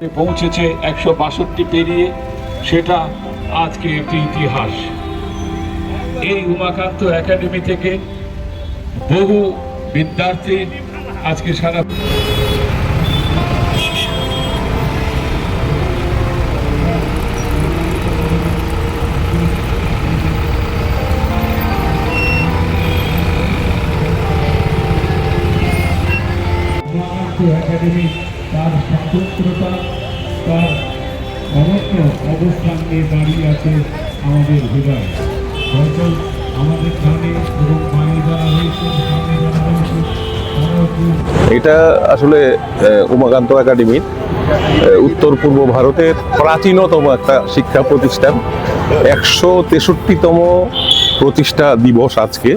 পৌঁছেছে একশো বাষট্টি পেরিয়ে, সেটা আজকে একটি ইতিহাস। এই উমাকান্ত একাডেমি থেকে বহু বিদ্যার্থী আজকে সারা একাডেমি তার স্বতন্ত্রতা তার অনন্য অবস্থান নিয়ে দাঁড়িয়ে আছে আমাদের হৃদয়। হয়তো আমাদের গ্রামে এবং রয়েছে এটা আসলে উমাকান্ত একাডেমির উত্তর পূর্ব ভারতের প্রাচীনতম একটা শিক্ষা প্রতিষ্ঠান। একশো তেষট্টিতম প্রতিষ্ঠা দিবস আজকে।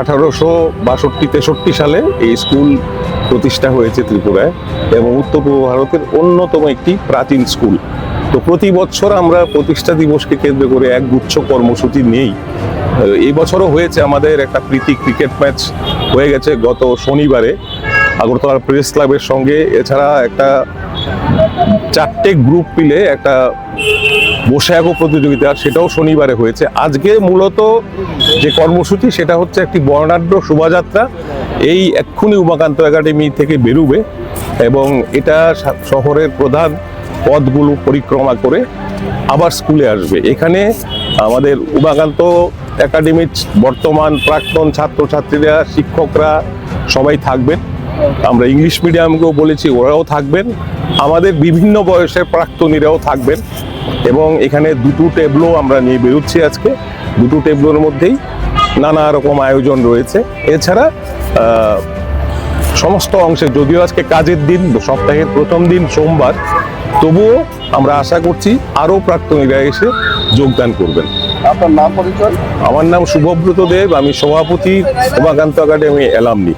আঠারোশো বাষট্টি, তেষট্টি সালে এই স্কুল প্রতিষ্ঠা হয়েছে ত্রিপুরায় এবং উত্তর পূর্ব ভারতের অন্যতম একটি প্রাচীন স্কুল। তো প্রতি বছর আমরা প্রতিষ্ঠা দিবসকে কেন্দ্র করে এক গুচ্ছ কর্মসূচি নেই। এই বছরও হয়েছে আমাদের একটা প্রীতি ক্রিকেট ম্যাচ হয়ে গেছে গত শনিবারে। আগরতলা প্রেস ক্লাবের সঙ্গে, এছাড়া একটা চারটে গ্রুপ মিলে একটা বসে প্রতিযোগিতা সেটাও শনিবারে হয়েছে। আজকে মূলত যে কর্মসূচি, সেটা হচ্ছে একটি বর্ণাঢ্য শোভাযাত্রা। এই এক্ষুনি উমাকান্ত একাডেমি থেকে বেরুবে এবং এটা শহরের প্রধান পথগুলো পরিক্রমা করে আবার স্কুলে আসবে। এখানে আমাদের উমাকান্ত একাডেমির বর্তমান প্রাক্তন ছাত্রছাত্রীরা, শিক্ষকরা সবাই থাকবেন। আমরা ইংলিশ মিডিয়ামকেও বলেছি, ওরাও থাকবেন। আমাদের বিভিন্ন বয়সের প্রাক্তনীরাও থাকবেন এবং এখানে দুটো টেবলো আমরা নিয়ে বেরোচ্ছি আজকে। দুটো টেবলোর মধ্যেই নানা রকম আয়োজন রয়েছে। এছাড়া সমস্ত অংশে যদিও আজকে কাজের দিন সপ্তাহের প্রথম দিন সোমবার তবুও আমরা আশা করছি আরও প্রাক্তনীরা এসে যোগদান করবেন। আপনার নাম পরিচয়? আমার নাম শুভব্রত দেব আমি সভাপতি উমাকান্ত একাডেমি এলামনি